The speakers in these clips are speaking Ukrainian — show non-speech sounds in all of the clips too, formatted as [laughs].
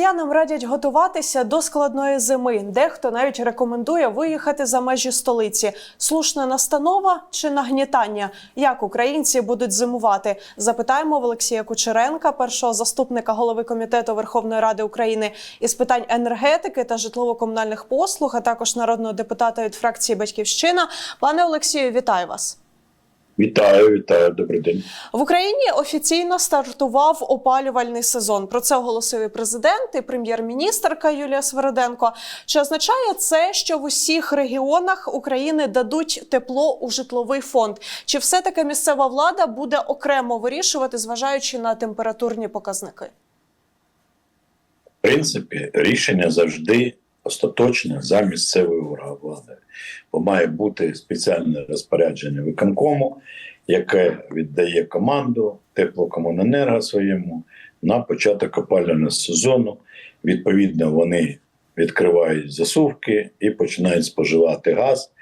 Киянам радять готуватися до складної зими. Дехто навіть рекомендує виїхати за межі столиці. Слушна настанова чи нагнітання? Як українці будуть зимувати? Запитаємо в Олексія Кучеренка, першого заступника голови комітету Верховної Ради України із питань енергетики та житлово-комунальних послуг, а також народного депутата від фракції Батьківщина. Пане Олексію, вітаю вас. Вітаю, вітаю, добрий день. В Україні офіційно стартував опалювальний сезон. Про це оголосив і президент, і прем'єр-міністрка Юлія Свериденко. Чи означає це, що в усіх регіонах України дадуть тепло у житловий фонд? Чи все таки місцева влада буде окремо вирішувати, зважаючи на температурні показники? В принципі, рішення завжди остаточне за місцевою владою, бо має бути спеціальне розпорядження виконкому, яке віддає команду теплокомуненерго своєму на початок опалювального сезону. Відповідно, вони відкривають засувки і починають споживати газ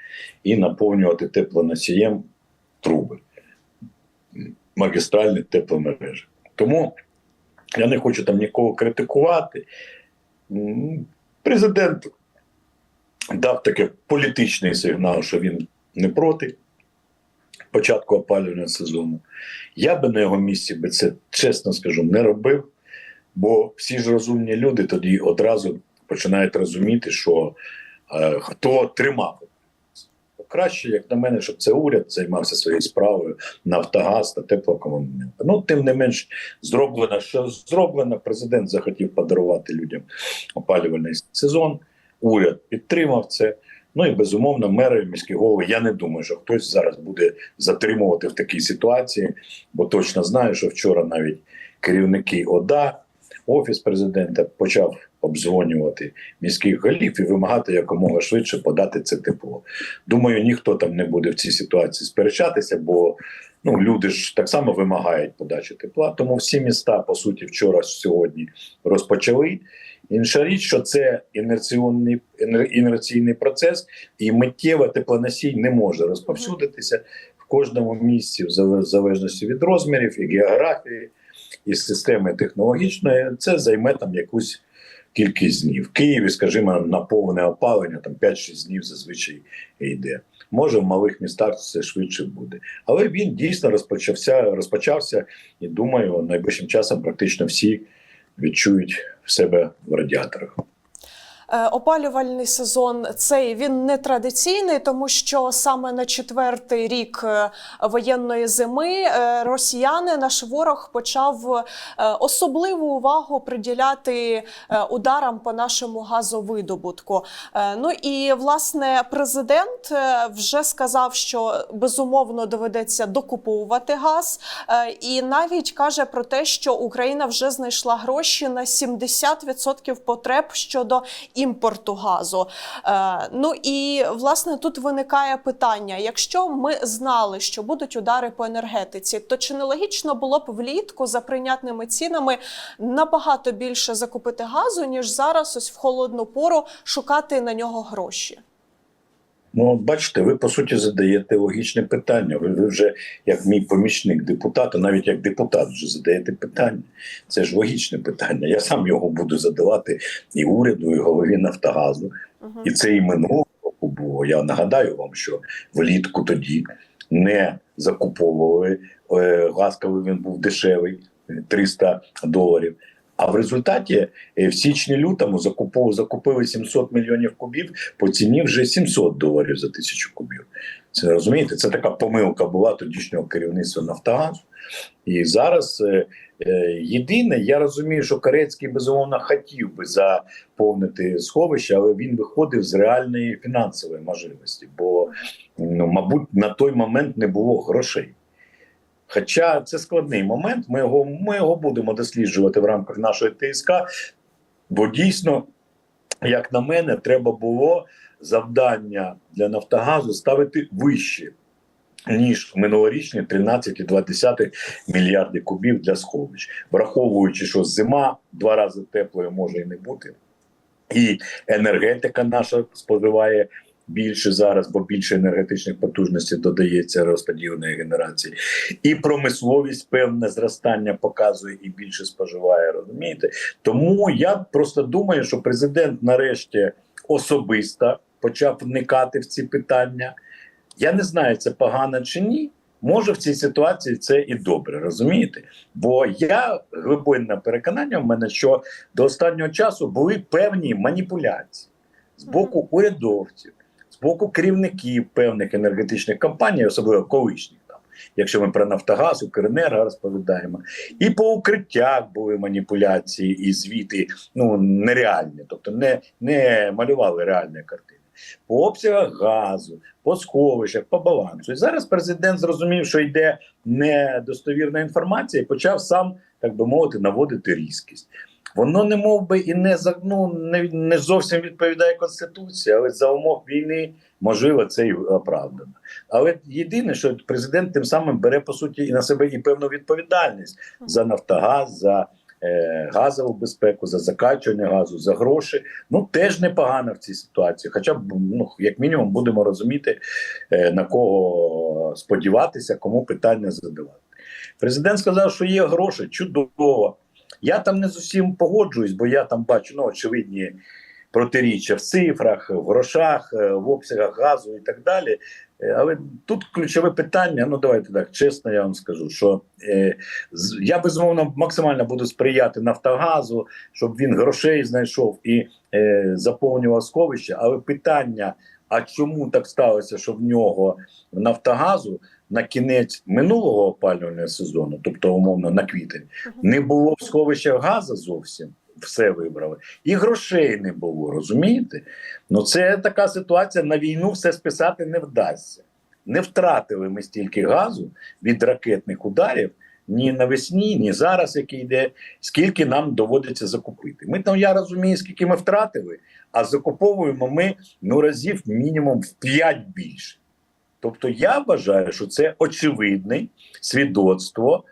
і наповнювати теплоносієм труби магістральних тепломережі. Тому я не хочу там нікого критикувати. Президент дав такий політичний сигнал, що він не проти початку опалювального сезону. Я би на його місці би це, чесно скажу, не робив, бо всі ж розумні люди тоді одразу починають розуміти, що е, хто тримав. Краще, як на мене, щоб це уряд займався своєю справою Нафтогаз та теплокомуненерго. Ну, тим не менш, зроблено, що зроблено. Президент захотів подарувати людям опалювальний сезон. Уряд підтримав це. Ну і безумовно, мери міські голови. Я не думаю, що хтось зараз буде затримувати в такій ситуації, бо точно знаю, що вчора навіть керівники ОДА, офіс президента почав обдзвонювати міських голів і вимагати якомога швидше подати це тепло. Думаю, ніхто там не буде в цій ситуації сперечатися, бо ну люди ж так само вимагають подачі тепла. Тому всі міста, по суті, вчора сьогодні розпочали. Інша річ, що це інерційний інерційний процес, і миттєво теплоносій не може розповсюдитися в кожному місці, в залежності від розмірів і географії, і системи технологічної. Це займе там якусь кількість днів. В Києві, скажімо, на повне опалення там 5-6 днів зазвичай йде. Може, в малих містах це швидше буде. Але він дійсно розпочався, розпочався, і думаю, найближчим часом практично всі відчують себе в радіаторах. Е, Опалювальний сезон цей він не традиційний, тому що саме на четвертий рік е, воєнної зими е, росіяни, наш ворог, почав особливу увагу приділяти ударам по нашому газовидобутку. Ну і власне президент вже сказав, що безумовно доведеться докуповувати газ, і навіть каже про те, що Україна вже знайшла гроші на 70% потреб щодо імпорту газу. Е, ну і власне тут виникає питання: якщо ми знали, що будуть удари по енергетиці, то чи не логічно було б влітку за прийнятними цінами набагато більше закупити газу, ніж зараз, ось в холодну пору шукати на нього гроші? Ну, от бачите, ви по суті задаєте логічне питання. Ви, ви вже, як мій помічник депутата, навіть як депутат, вже задаєте питання. Це ж логічне питання. Я сам його буду задавати і уряду, і голові Нафтогазу. Угу. І це і минулого року було. Я нагадаю вам, що влітку тоді не закуповували е, газ, коли він був дешевий 300 доларів. А в результаті е, в січні-лютому закупили, закупили 700 мільйонів кубів по ціні вже 700 доларів за тисячу кубів. Це розумієте, це така помилка була тодішнього керівництва Нафтогазу. І зараз е, е, єдине, я розумію, що Корецький безумовно хотів би заповнити сховище, але він виходив з реальної фінансової можливості, бо, ну, мабуть, на той момент не було грошей. Хоча це складний момент, ми його, ми його будемо досліджувати в рамках нашої ТСК, бо дійсно, як на мене, треба було завдання для Нафтогазу ставити вище, ніж минулорічні 13,2 мільярди кубів для сховищ, враховуючи, що зима два рази теплою може і не бути, і енергетика наша споживає більше зараз, бо більше енергетичних потужностей додається розподіленої генерації, і промисловість певне зростання показує і більше споживає. Розумієте? Тому я просто думаю, що президент нарешті особисто почав вникати в ці питання. Я не знаю, це погано чи ні. Може в цій ситуації це і добре, розумієте? Бо я глибинне переконання в мене, що до останнього часу були певні маніпуляції з боку урядовців, боку керівників певних енергетичних компаній, особливо колишніх там, якщо ми про Нафтогаз, Укренерго розповідаємо, і по укриттях були маніпуляції і звіти ну нереальні, тобто не, не малювали реальної картини. По обсягах газу, по сховищах, по балансу. І зараз президент зрозумів, що йде недостовірна інформація, і почав сам, так би мовити, наводити різкість. Воно не мов би і не ну, не, не зовсім відповідає конституції, але за умов війни можливо це і оправдано. Але єдине, що президент тим самим бере по суті і на себе і певну відповідальність за Нафтогаз, за е, газову безпеку, за закачування газу, за гроші. Ну теж непогано в цій ситуації. Хоча б ну як мінімум будемо розуміти е, на кого сподіватися, кому питання задавати. Президент сказав, що є гроші, чудово. Я там не з усім погоджуюсь, бо я там бачу ну, очевидні протиріччя в цифрах, в грошах, е, в обсягах газу і так далі. Е, Але тут ключове питання. Ну давайте так чесно, я вам скажу, що е, я безумовно максимально буду сприяти Нафтогазу, щоб він грошей знайшов і е, заповнював сховище. Але питання: а чому так сталося, що в нього в Нафтогазу на кінець минулого опалювального сезону, тобто умовно на квітень, не було в сховищах газу зовсім. Все вибрали, і грошей не було, розумієте? Ну це така ситуація. На війну все списати не вдасться. Не втратили ми стільки газу від ракетних ударів ні навесні, ні зараз, який йде, скільки нам доводиться закупити. Ми там я розумію, скільки ми втратили, а закуповуємо ми ну разів мінімум в 5 більше. Тобто, я вважаю, що це очевидне свідоцтво,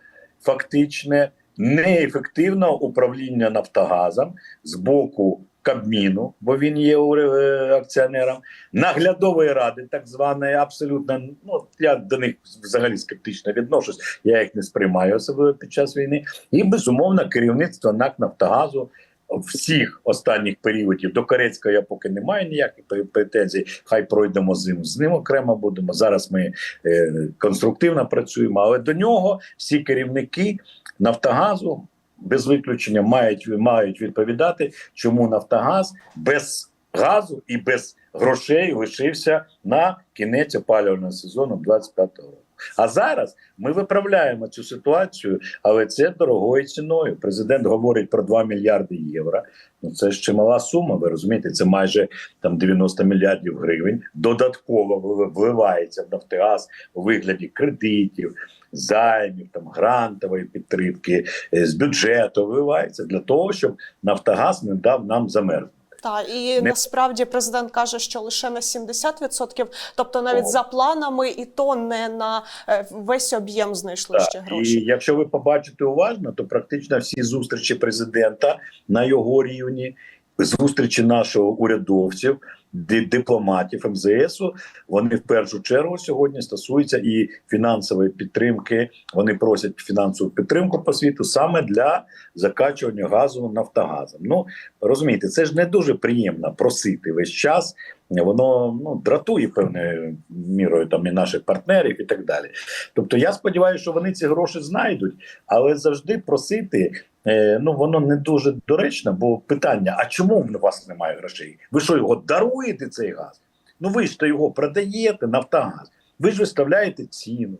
фактичне неефективного управління Нафтогазом з боку Кабміну, бо він є е, акціонером, наглядової ради, так званої, абсолютно ну я до них взагалі скептично відношусь, я їх не сприймаю, особливо під час війни, і безумовно керівництво НАК Нафтогазу. Всіх останніх періодів до Корецького я поки не маю ніяких претензій. Хай пройдемо зиму з ним окремо будемо. Зараз ми е, конструктивно працюємо, але до нього всі керівники Нафтогазу без виключення мають, мають відповідати, чому Нафтогаз без газу і без грошей лишився на кінець опалювального сезону 25 року. А зараз ми виправляємо цю ситуацію, але це дорогою ціною. Президент говорить про 2 мільярди євро. Ну це ж чимала сума. Ви розумієте, це майже там 90 мільярдів гривень. Додатково вливається в Нафтогаз у вигляді кредитів, займів, там грантової підтримки е, з бюджету вливається для того, щоб Нафтогаз не дав нам замерзнути. Та і Не- насправді президент каже, що лише на 70%, тобто навіть О. за планами, і то не на е, весь об'єм знайшли ще гроші. і якщо ви побачите уважно, то практично всі зустрічі президента на його рівні, зустрічі нашого урядовців, дипломатів МЗСу, вони в першу чергу сьогодні стосуються і фінансової підтримки. Вони просять фінансову підтримку по світу саме для закачування газу нафтогазом. Ну розумієте, це ж не дуже приємно просити весь час. Воно ну дратує певною мірою там і наших партнерів, і так далі. Тобто, я сподіваюся, що вони ці гроші знайдуть, але завжди просити. е, Ну, воно не дуже доречно, бо питання: а чому в вас немає грошей? Ви що його даруєте цей газ? Ну ви ж то його продаєте Нафтогаз. Ви ж виставляєте ціну.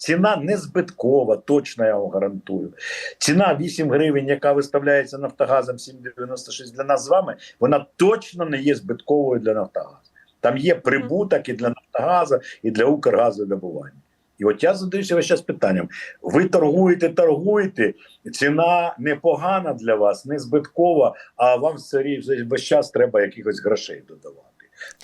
Ціна не збиткова, точно я вам гарантую. Ціна 8 гривень, яка виставляється Нафтогазом 7,96 для нас з вами, вона точно не є збитковою для Нафтогазу. Там є прибуток і для Нафтогазу, і для Укргазодобування. І от я задаюся весь час питанням: ви торгуєте, торгуєте, ціна непогана для вас, не збиткова, а вам все весь час треба якихось грошей додавати.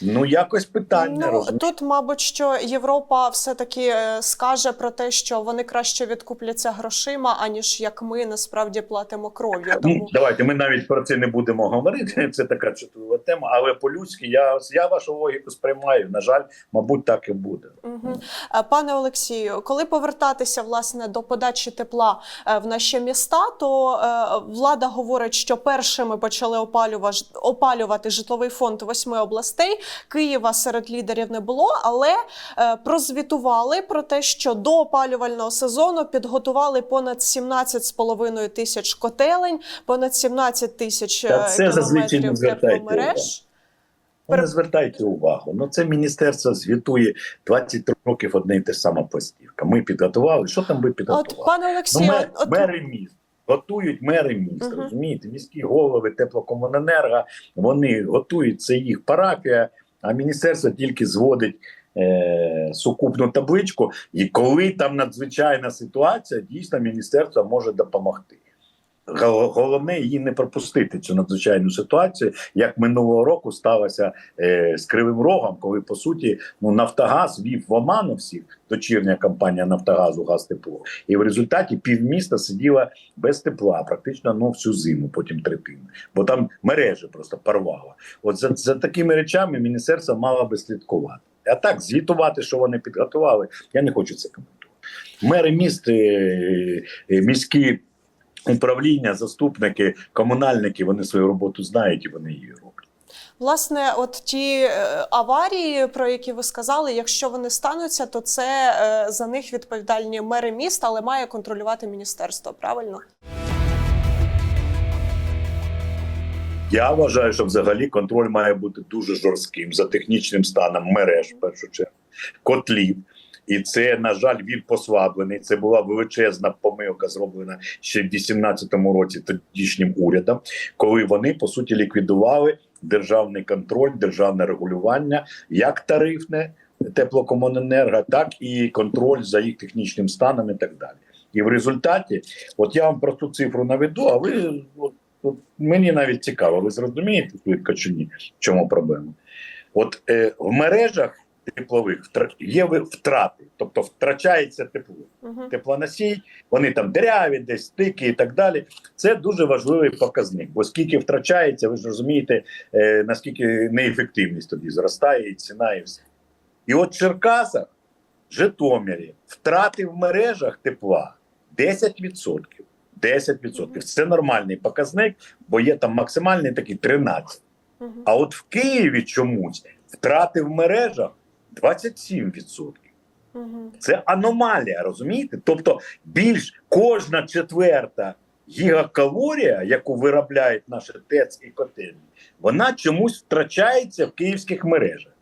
Ну якось питання Ну тут, мабуть, що Європа все таки скаже про те, що вони краще відкупляться грошима, аніж як ми насправді платимо кров'ю. Ну, Тому давайте ми навіть про це не будемо говорити. [laughs] Це така чутлива тема. Але по-людськи я, я вашу логіку сприймаю. На жаль, мабуть, так і буде. Е, Пане Олексію, коли повертатися власне до подачі тепла е, в наші міста, то е, влада говорить, що першими почали опалювати, опалювати житловий фонд восьми областей. Києва серед лідерів не було, але е, прозвітували про те, що до опалювального сезону підготували понад 17,5 тисяч котелень, понад 17 тисяч е, кілометрів тепломереж. Ну, не звертайте увагу. Ну це міністерство звітує 20 років одне і те ж сама пластівка. Ми підготували. Що там ви підготували? От, пане Ну, Олексію, мер, от, мери міст. Готують мери міст, Мгм. розумієте, міські голови, теплокомуненерго, вони готують це їх парафія, а міністерство тільки зводить е, сукупну табличку. І коли там надзвичайна ситуація, дійсно міністерство може допомогти. Гол- Головне її не пропустити цю надзвичайну ситуацію, як минулого року сталося е, з Кривим Рогом, коли по суті ну Нафтогаз вів в оману всіх дочірня компанія Нафтогазу газ тепло. І в результаті півміста сиділа без тепла, практично ну всю зиму, потім третину. Бо там мережі просто порвало. От за, за такими речами міністерство мало би слідкувати. А так звітувати, що вони підготували, я не хочу це коментувати. Мери міст, е, е, міські управління, заступники, комунальники, вони свою роботу знають і вони її роблять. Власне, от ті е, аварії, про які ви сказали, якщо вони стануться, то це е, за них відповідальні мери міст, але має контролювати міністерство. Правильно? Я вважаю, що взагалі контроль має бути дуже жорстким за технічним станом мереж, в першу чергу, котлів. І це, на жаль, він послаблений. Це була величезна помилка, зроблена ще в 2018 році тодішнім урядом, коли вони по суті ліквідували державний контроль, державне регулювання, як тарифне теплокомуненерго, так і контроль за їх технічним станом і так далі. І в результаті, от я вам про ту цифру наведу, а ви от, от мені навіть цікаво, ви зрозумієте швидко чи ні, в чому проблема? От е, в мережах теплових є втрати, тобто втрачається тепло. Угу. Теплоносій, вони там дереві, десь стики і так далі. Це дуже важливий показник, бо скільки втрачається, ви ж розумієте, е, наскільки неефективність тоді зростає, і ціна, і все. І от в Черкасах, Житомирі, втрати в мережах тепла 10%. 10%. Це нормальний показник, бо є там максимальний такий 13%. Угу. А от в Києві чомусь втрати в мережах 27%. Угу. Це аномалія, розумієте? Тобто, більш кожна четверта гігакалорія, яку виробляють наші ТЕЦ і котельні, вона чомусь втрачається в київських мережах.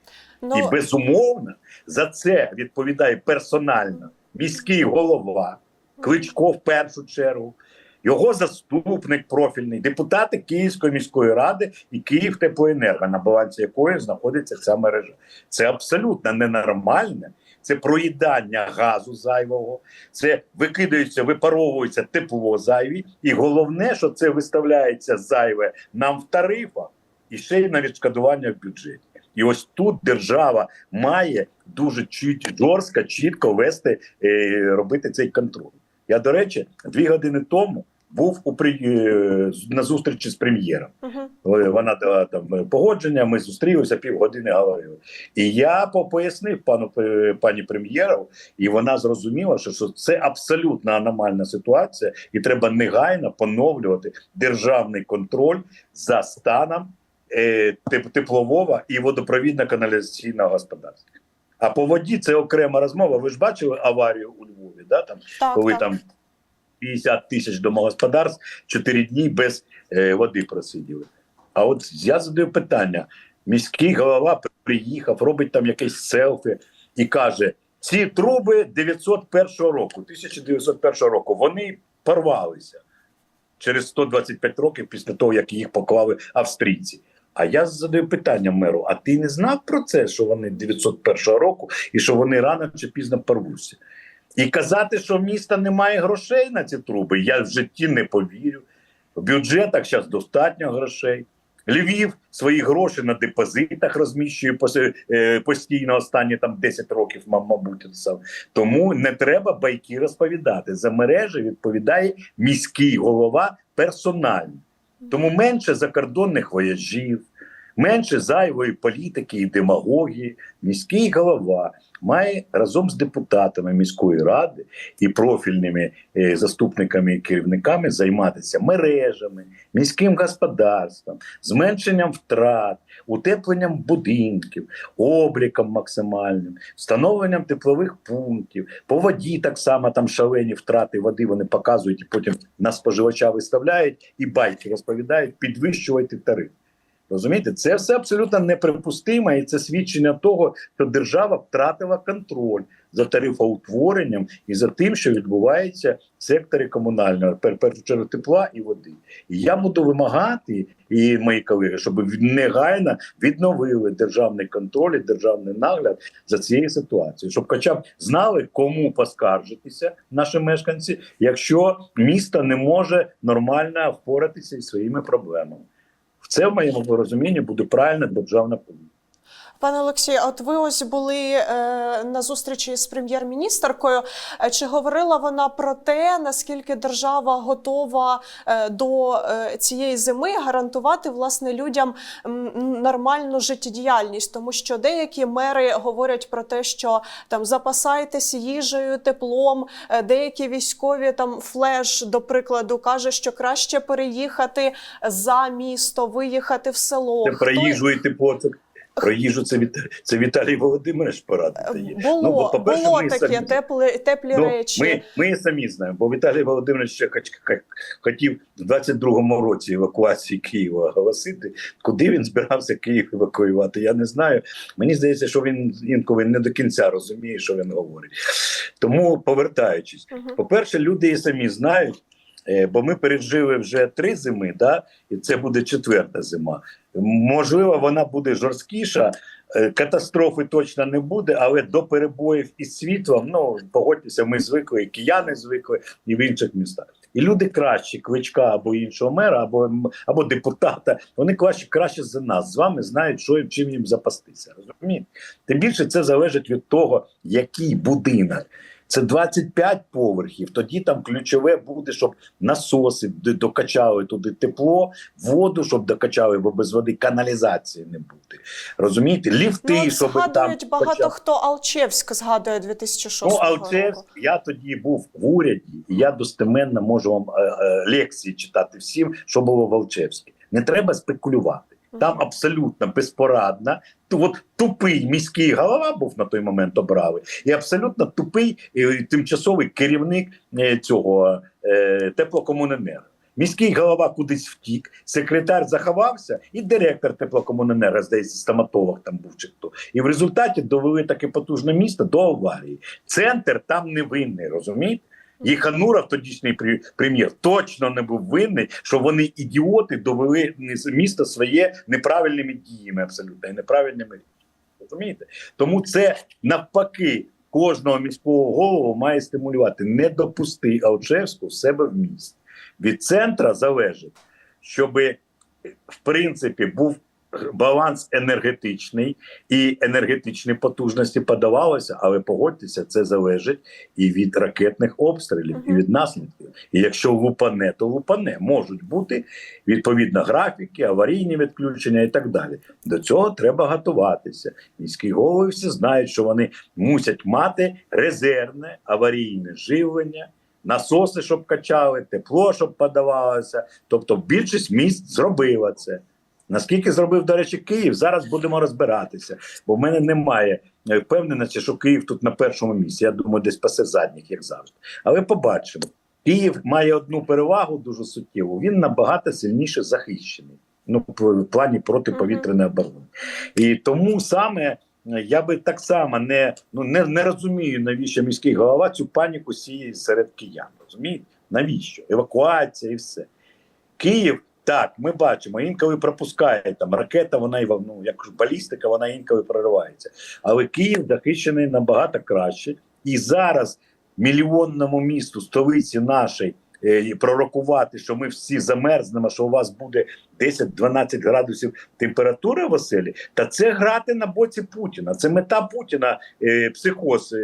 Ну, І безумовно за це відповідає персонально міський голова Кличко в першу чергу, його заступник профільний, депутати Київської міської ради і Київ Теплоенерго, на балансі якої знаходиться ця мережа. Це абсолютно ненормальне. Це проїдання газу зайвого, це викидається, випаровується тепло зайві, і головне, що це виставляється зайве нам в тарифах і ще й на відшкодування в бюджеті. І ось тут держава має дуже чіт, жорстко, чітко вести, е, робити цей контроль. Я, до речі, дві години тому був у при, е, на зустрічі з прем'єром. угу. Е, Вона дала там погодження, ми зустрілися півгодини говорили. І я по- пояснив пану е, пані прем'єру, і вона зрозуміла, що, що це абсолютно аномальна ситуація, і треба негайно поновлювати державний контроль за станом е, теплового і водопровідно-каналізаційного господарства. А по воді це окрема розмова. Ви ж бачили аварію у Львові, да? там Так, коли так. там 50 тисяч домогосподарств 4 дні без е, води просиділи. А от я задаю питання: міський голова приїхав, робить там якесь селфі і каже: ці труби 901 року, 1901 року, вони порвалися через 125 років після того, як їх поклали австрійці. А я задаю питання меру: а ти не знав про це, що вони 901 року і що вони рано чи пізно порвуться? І казати, що в міста немає грошей на ці труби, я в житті не повірю. В бюджетах зараз достатньо грошей. Львів свої гроші на депозитах розміщує е, постійно останні там 10 років, ма- мабуть. Тому не треба байки розповідати. За мережі відповідає міський голова персонально. Тому менше закордонних вояжів, менше зайвої політики і демагогії. Міський голова має разом з депутатами міської ради і профільними е, заступниками і керівниками займатися мережами, міським господарством, зменшенням втрат, утепленням будинків, обліком максимальним, встановленням теплових пунктів. По воді так само там шалені втрати води вони показують і потім на споживача виставляють і байки розповідають, підвищувати тариф. Розумієте, це все абсолютно неприпустимо, і це свідчення того, що держава втратила контроль за тарифоутворенням і за тим, що відбувається в секторі комунального, пер- першу тепла і води. І я буду вимагати, і мої колеги, щоб негайно відновили державний контроль і державний нагляд за цією ситуацією, щоб хоча б знали, кому поскаржитися наші мешканці, якщо місто не може нормально впоратися із своїми проблемами. Це в моєму розумінні буде правильна державна політика. Пане Олексію, от ви ось були е, на зустрічі з прем'єр-міністеркою. Е, Чи говорила вона про те, наскільки держава готова е, до цієї зими гарантувати власне людям нормальну життєдіяльність? Тому що деякі мери говорять про те, що там запасайтесь їжею, теплом. Деякі військові там флеш, до прикладу, каже, що краще переїхати за місто, виїхати в село. Це про їжу і тепло. Про їжу це, Віт... це Віталій Володимирович порада дає. Було, Ну, бо, було ми таке самі- теплі, теплі Ну, речі. ми, ми і самі знаємо, бо Віталій Володимирович ще хотів в 22-му році евакуації Києва оголосити. Куди він збирався Київ евакуювати? Я не знаю. Мені здається, що він інколи не до кінця розуміє, що він говорить. Тому, повертаючись, Мгм. по-перше, люди і самі знають, бо ми пережили вже три зими, да? і це буде четверта зима. Можливо, вона буде жорсткіша. е, Катастрофи точно не буде, але до перебоїв із світлом, ну погодьтеся, ми звикли, і кияни звикли, і в інших містах. І люди кращі, кличка або іншого мера, або, або депутата, вони краще, краще за нас з вами знають, що чим їм запастися. Розумієте? Тим більше це залежить від того, який будинок. Це 25 поверхів. Тоді там ключове буде, щоб насоси докачали туди тепло, воду, щоб докачали, бо без води каналізації не буде. Розумієте, ліфти, Ну, щоб там згадують багато почали. хто Алчевськ згадує 2006 Ну, року. Я тоді був в уряді, і я достеменно можу вам е, е, лекції читати всім, що було в Алчевську. Не треба спекулювати. Там абсолютно безпорадна, от тупий міський голова був на той момент обрави, і абсолютно тупий тимчасовий керівник е, цього е, теплокомуненерго. Міський голова кудись втік, секретар заховався, і директор теплокомуненерго, здається, стоматолог там був чи хто. І в результаті довели таке потужне місто до аварії. Центр там не винний, розумієте? І Хануров, тодішній прем'єр- точно не був винний, що вони ідіоти довели місто своє неправильними діями, абсолютно і неправильними рішеннями. Розумієте? Тому це навпаки кожного міського голову має стимулювати. Не допусти Алчевську себе в місті. Від центра залежить, щоб в принципі був баланс енергетичний і енергетичні потужності подавалося, але погодьтеся, це залежить і від ракетних обстрілів, і від наслідків. І якщо лупане, то лупане можуть бути відповідно графіки, аварійні відключення і так далі. До цього треба готуватися. Міські голови всі знають, що вони мусять мати резервне аварійне живлення. Насоси, щоб качали, тепло, щоб подавалося. Тобто, більшість міст зробила це. Наскільки зробив, до речі, Київ, зараз будемо розбиратися. Бо в мене немає е, впевненості, що Київ тут на першому місці. Я думаю, десь пасе задніх, як завжди. Але побачимо. Київ має одну перевагу дуже суттєву. Він набагато сильніше захищений. Ну, в плані протиповітряної оборони. І тому саме е, я би так само не, ну, не, не розумію, навіщо міський голова цю паніку сіє серед киян. Розумієте? Навіщо? Евакуація і все. Київ. Так, ми бачимо, інколи пропускає там ракета, вона і ну, як балістика, вона інколи проривається. Але Київ захищений набагато краще. І зараз мільйонному місту, столиці нашій, е, пророкувати, що ми всі замерзнемо, що у вас буде 10-12 градусів температури в оселі, та це грати на боці Путіна. Це мета Путіна, е, психоз.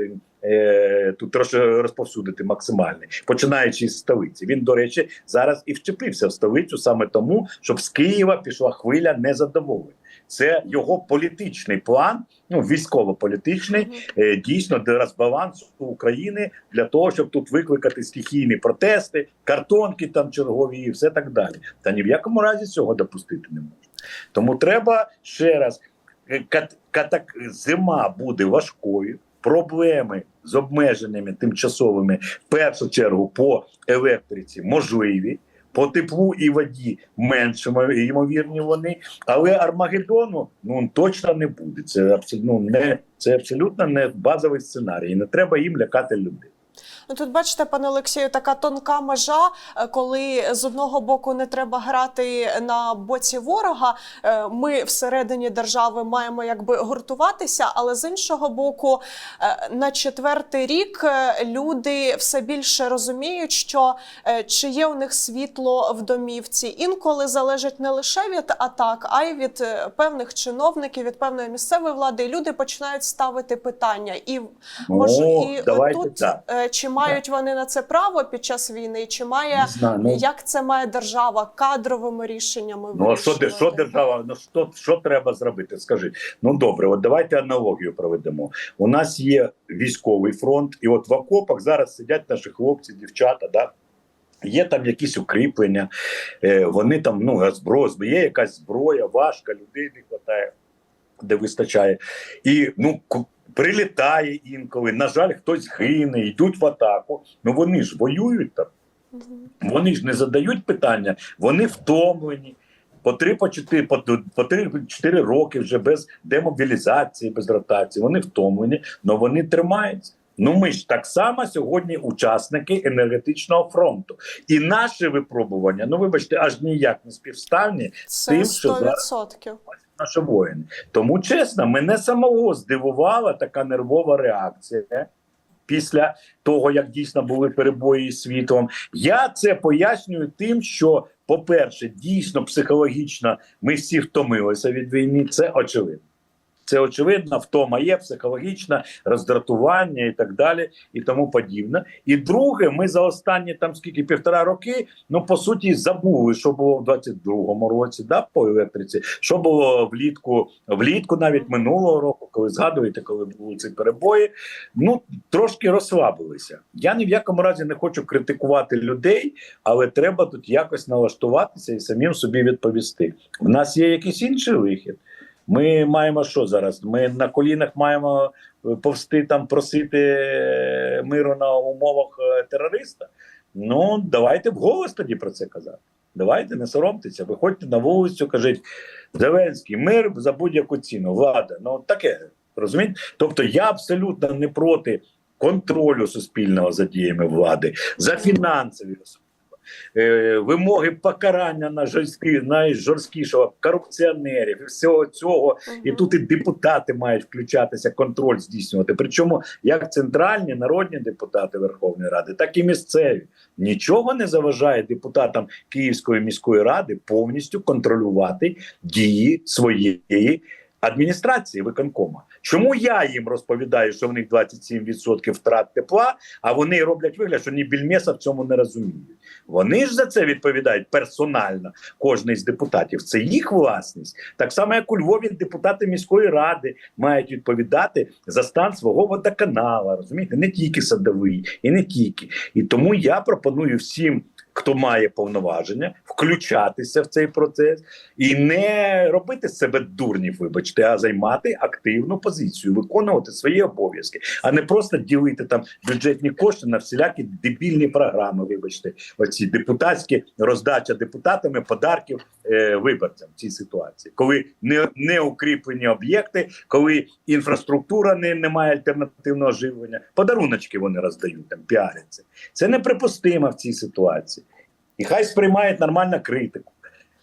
Е, Тут трошки розповсюдити максимальний, починаючи з столиці. Він, до речі, зараз і вчепився в столицю саме тому, щоб з Києва пішла хвиля незадоволень. Це його політичний план, ну військово-політичний, е, дійсно для розбалансу України для того, щоб тут викликати стихійні протести, картонки там чергові і все так далі. Та ні в якому разі цього допустити не можна. Тому треба ще раз е, кат, катак, зима буде важкою. Проблеми з обмеженнями тимчасовими в першу чергу по електриці можливі. По теплу і воді менш ймовірні вони, але Армагеддону ну точно не буде. Це абсолютно не це абсолютно не базовий сценарій. Не треба їм лякати людей. Ну тут бачите, пане Олексію, така тонка межа, е, коли з одного боку не треба грати на боці ворога. е, Ми всередині держави маємо якби гуртуватися, але з іншого боку, е, на четвертий рік люди все більше розуміють, що чи є у них світло в домівці, інколи залежить не лише від атак, а й від певних чиновників, від певної місцевої влади. І люди починають ставити питання і Може, Ну, і тут так. е, чи мають вони на це право під час війни, чи має ну, як це має держава кадровими рішеннями? Ну а що, що держава? Ну що, що треба зробити? Скажи. Ну добре, от давайте аналогію проведемо. У нас є військовий фронт, і от в окопах зараз сидять наші хлопці, дівчата. Да? Є там якісь укріплення, е, вони там ну зброя, є якась зброя, важка, людей не вистачає, де вистачає. І ну прилітає інколи. На жаль, хтось гине, йдуть в атаку. Ну вони ж воюють там. Вони ж не задають питання, вони втомлені. По три, по чотири, по, по три, чотири роки вже без демобілізації, без ротації. Вони втомлені, але вони тримаються. Ну ми ж так само сьогодні учасники енергетичного фронту. І наші випробування, ну вибачте, аж ніяк не співставні Це тим, що 100%. Наші воїни. Тому чесно, мене самого здивувала така нервова реакція після того, як дійсно були перебої з світом, Я це пояснюю тим, що, по-перше, дійсно психологічно ми всі втомилися від війни. Це очевидно. Це очевидно, втома є психологічна, роздратування і так далі, і тому подібне. І друге, ми за останні там скільки півтора роки, ну по суті, забули, що було в 22-му році, да, по електриці, що було влітку, влітку навіть минулого року, коли згадуєте, коли були ці перебої. Ну трошки розслабилися. Я ні в якому разі не хочу критикувати людей, але треба тут якось налаштуватися і самим собі відповісти. В нас є якийсь інший вихід. Ми маємо що зараз? Ми на колінах маємо е, повсти там просити е, миру на умовах е, терориста. Ну давайте вголос тоді про це казати. Давайте не соромтеся, виходьте на вулицю, кажіть Зеленський, мир за будь-яку ціну, влада. Ну таке розумієте? Тобто я абсолютно не проти контролю суспільного за діями влади, за фінансові е, вимоги покарання на жорсткі, найжорсткішого корупціонерів і всього цього. І тут і депутати мають включатися, контроль здійснювати. Причому як центральні народні депутати Верховної Ради, так і місцеві. Нічого не заважає депутатам Київської міської ради повністю контролювати дії своєї адміністрації виконкома. Чому я їм розповідаю, що в них 27% втрат тепла, а вони роблять вигляд, що ні більмеса в цьому не розуміють. Вони ж за це відповідають персонально. Кожний з депутатів. Це їх власність. Так само, як у Львові депутати міської ради мають відповідати за стан свого водоканала. Розумієте, не тільки садовий, і не тільки. І тому я пропоную всім. Хто має повноваження включатися в цей процес і не робити себе дурнів, вибачте, а займати активну позицію, виконувати свої обов'язки, а не просто ділити там бюджетні кошти на всілякі дебільні програми. Вибачте, оці депутатські роздача депутатами подарків е, виборцям в цій ситуації, коли не, не укріплені об'єкти, коли інфраструктура не, не має альтернативного живлення, подаруночки вони роздають там, піаряться. Це неприпустимо в цій ситуації. І хай сприймають нормально критику.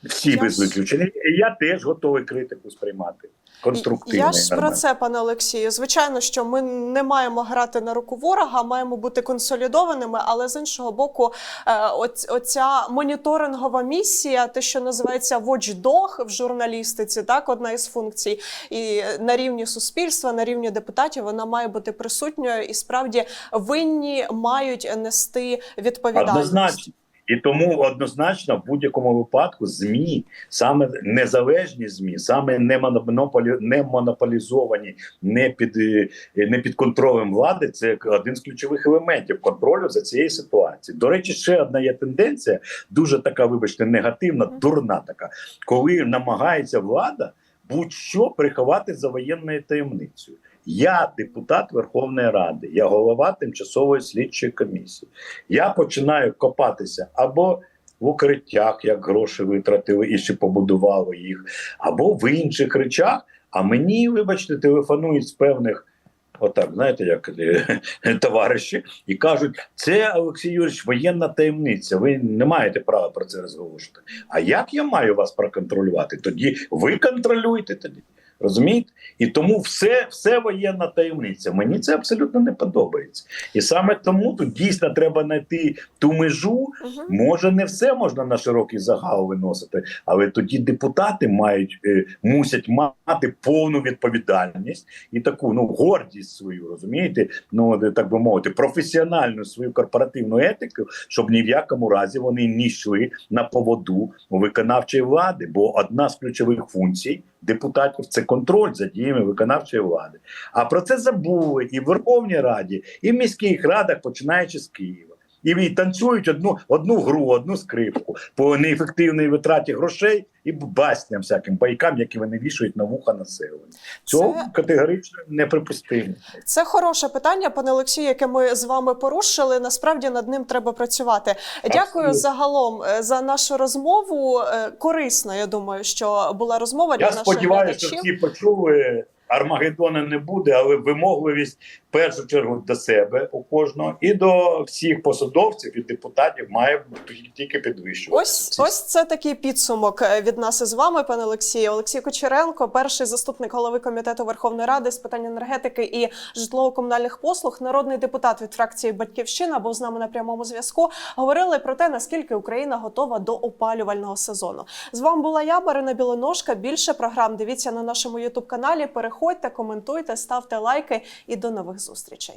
Всі Я без виключення. І я теж готовий критику сприймати. Конструктивно. Я ж про це, пане Олексію. Звичайно, що ми не маємо грати на руку ворога, маємо бути консолідованими. Але з іншого боку, е, оця моніторингова місія, те, що називається watchdog в журналістиці, так одна із функцій, і на рівні суспільства, на рівні депутатів, вона має бути присутньою, і справді винні мають нести відповідальність. Однозначно. І тому однозначно в будь-якому випадку ЗМІ, саме незалежні ЗМІ, саме не монополі, не монополізовані, не під е, не під контролем влади, це один з ключових елементів контролю за цією ситуацією. До речі, ще одна є тенденція, дуже така, вибачте, негативна, дурна така, коли намагається влада будь-що приховати за воєнною таємницею. Я депутат Верховної Ради, я голова тимчасової слідчої комісії. Я починаю копатися або в укриттях, як гроші витратили і ще побудували їх, або в інших речах. А мені, вибачте, телефонують з певних. Отак, знаєте, як е, товариші, і кажуть, це Олексій Юрійович, воєнна таємниця. Ви не маєте права про це розголошувати. А як я маю вас проконтролювати? Тоді ви контролюєте тоді. Розумієте? І тому все, все воєнна таємниця. Мені це абсолютно не подобається. І саме тому тут дійсно треба знайти ту межу. Мгм. Може, не все можна на широкий загал виносити, але тоді депутати мають е, мусять мати повну відповідальність і таку ну гордість свою, розумієте? Ну так би мовити, професіональну свою корпоративну етику, щоб ні в якому разі вони не йшли на поводу виконавчої влади. Бо одна з ключових функцій депутатів це контроль за діями виконавчої влади. А про це забули і в Верховній Раді, і в міських радах, починаючи з Києва. І танцюють одну, одну гру, одну скрипку по неефективній витраті грошей і басням всяким байкам, які вони вішають на вуха населення. Цього Це- категорично неприпустимо. Це хороше питання, пане Олексію, яке ми з вами порушили. Насправді над ним треба працювати. Дякую Абсолютно. загалом е, за нашу розмову. Е, Корисна, я думаю, що була розмова для Я сподіваюся, що всі почули. Армагеддона не буде, але вимогливість першу чергу до себе у кожного і до всіх посадовців і депутатів має тільки підвищуватися. Ось ось це такий підсумок е, від нас із вами, пане Олексію. Олексій Кочеренко, перший заступник голови комітету Верховної Ради з питань енергетики і житлово-комунальних послуг, народний депутат від фракції Батьківщина, був з нами на прямому зв'язку. Говорили про те, наскільки Україна готова до опалювального сезону. З вами була я, Марина Білоножка. Більше програм дивіться на нашому Ютуб каналі. Переходьте, коментуйте, ставте лайки і до нових зустрічей.